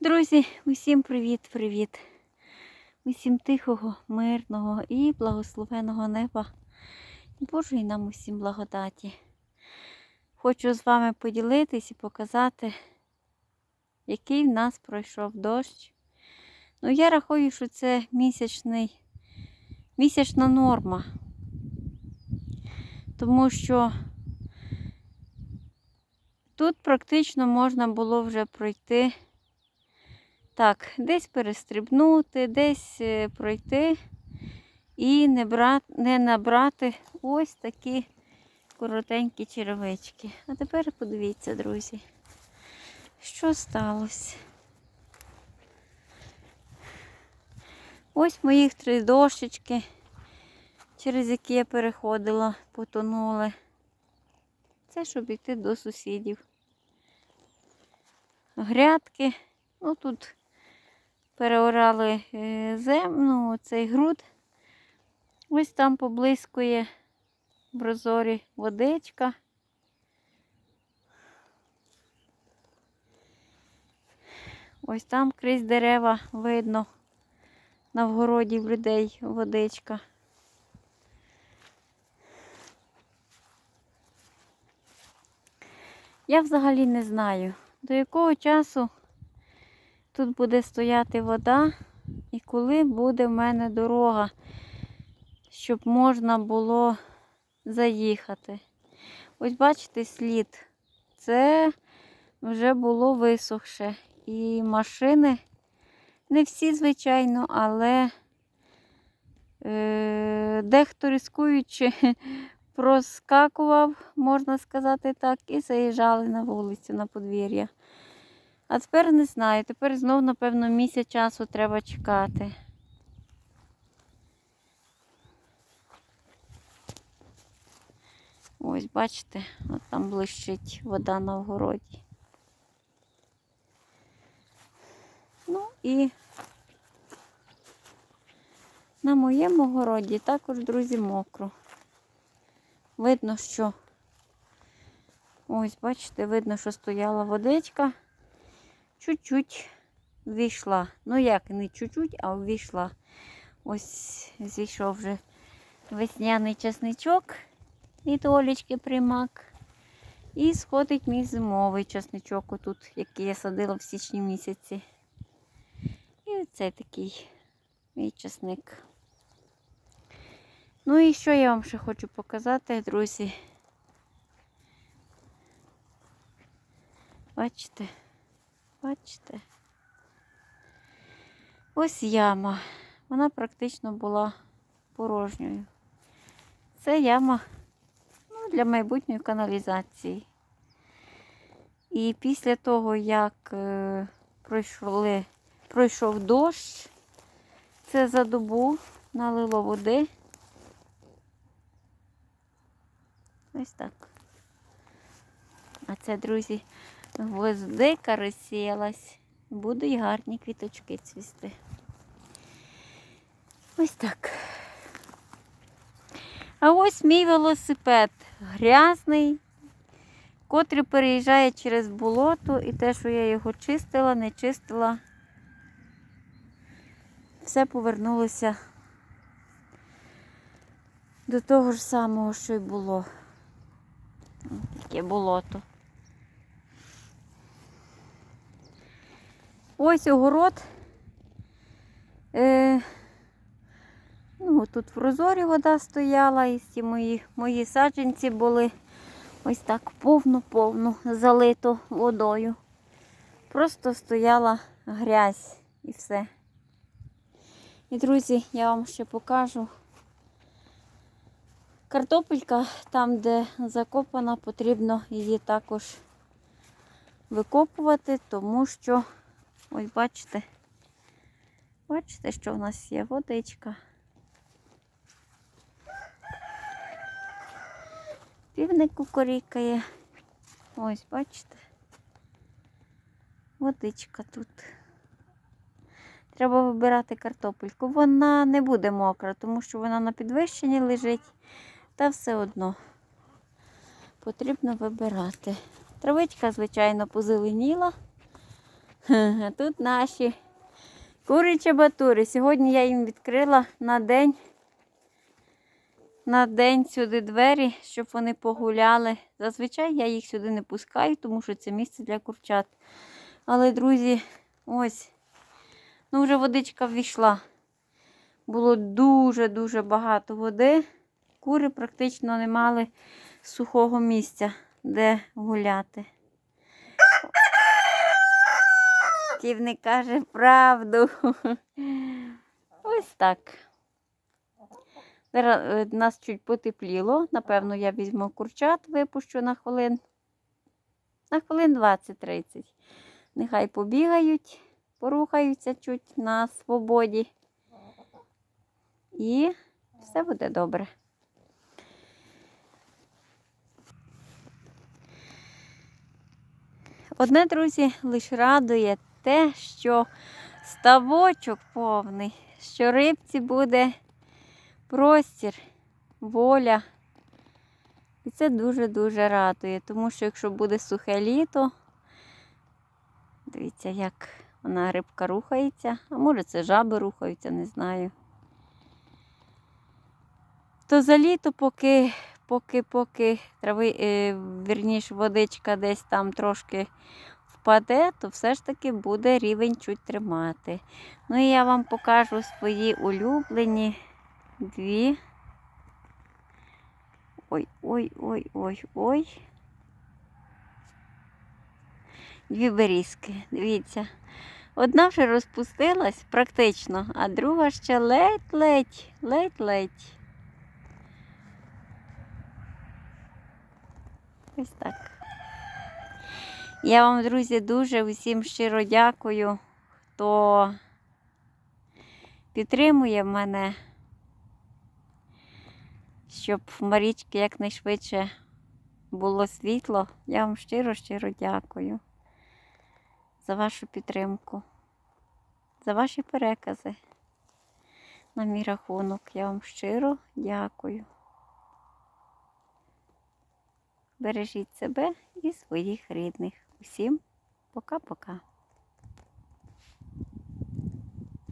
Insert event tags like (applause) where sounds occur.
Друзі, усім привіт-привіт. Усім тихого, мирного і благословеного неба. Божої нам усім благодаті. Хочу з вами поділитись і показати, який в нас пройшов дощ. Ну, я рахую, що це місячний, місячна норма. Тому що тут практично можна було вже пройти. Так, десь перестрибнути, десь е, пройти і не, брат, не набрати ось такі коротенькі черевички. А тепер подивіться, друзі, що сталося. Ось моїх три дощечки, через які я переходила, потонули. Це щоб йти до сусідів. Грядки, ну тут переорали е, землю, цей груд. Ось там поблискує в прозорі водичка. Ось там крізь дерева видно на вгороді в людей водичка. Я взагалі не знаю, до якого часу тут буде стояти вода і коли буде в мене дорога, щоб можна було заїхати. Ось бачите слід. Це вже було висохше. І машини, не всі, звичайно, але е, дехто рискуючи (laughs) проскакував, можна сказати так, і заїжджали на вулицю, на подвір'я. А тепер не знаю. Тепер знов, напевно, місяць часу треба чекати. Ось, бачите, от там блищить вода на огороді. Ну і на моєму городі також, друзі, мокро. Видно, що ось, бачите, видно, що стояла водичка чуть-чуть ввійшла. Ну як, не чуть-чуть, а ввійшла. Ось зійшов вже весняний часничок від Олічки примак. І сходить мій зимовий часничок, отут, який я садила в січні місяці. І оце такий мій часник. Ну і що я вам ще хочу показати, друзі? Бачите? Бачите? Ось яма. Вона практично була порожньою. Це яма ну, для майбутньої каналізації. І після того, як е, пройшли, пройшов дощ, це за добу налило води. Ось так. А це, друзі, гвоздика розсіялась. Будуть гарні квіточки цвісти. Ось так. А ось мій велосипед грязний, котрий переїжджає через болото, і те, що я його чистила, не чистила, все повернулося до того ж самого, що й було. Таке болото. Ось огород. Е, ну, Тут в розорі вода стояла, і ці мої, мої саджанці були ось так повну-повну залито водою. Просто стояла грязь і все. І, друзі, я вам ще покажу. Картопелька там, де закопана, потрібно її також викопувати, тому що Ось бачите, бачите, що в нас є водичка. Півник кукурікає. Ось, бачите, водичка тут. Треба вибирати картопельку. Вона не буде мокра, тому що вона на підвищенні лежить, та все одно потрібно вибирати. Травичка, звичайно, позеленіла. А тут наші курячі батури. Сьогодні я їм відкрила на день. На день сюди двері, щоб вони погуляли. Зазвичай я їх сюди не пускаю, тому що це місце для курчат. Але, друзі, ось, ну вже водичка ввійшла. Було дуже-дуже багато води. Кури практично не мали сухого місця, де гуляти. Ківник каже правду. Ось так. Зараз е, нас чуть потепліло. Напевно, я візьму курчат, випущу на хвилин. На хвилин 20-30. Нехай побігають, порухаються чуть на свободі. І все буде добре. Одне, друзі, лише радує те, що ставочок повний, що рибці буде простір, воля. І це дуже-дуже радує, тому що якщо буде сухе літо, дивіться, як вона рибка рухається, а може це жаби рухаються, не знаю. То за літо, поки, поки, поки трави, е, вірніше, водичка десь там трошки впаде, то все ж таки буде рівень чуть тримати. Ну і я вам покажу свої улюблені дві. Ой, ой, ой, ой, ой. Дві берізки, дивіться. Одна вже розпустилась практично, а друга ще ледь-ледь, ледь-ледь. Ось так. Я вам, друзі, дуже усім щиро дякую, хто підтримує мене, щоб в Марічки якнайшвидше було світло. Я вам щиро-щиро дякую за вашу підтримку, за ваші перекази на мій рахунок. Я вам щиро дякую. Бережіть себе і своїх рідних. Усім пока-пока.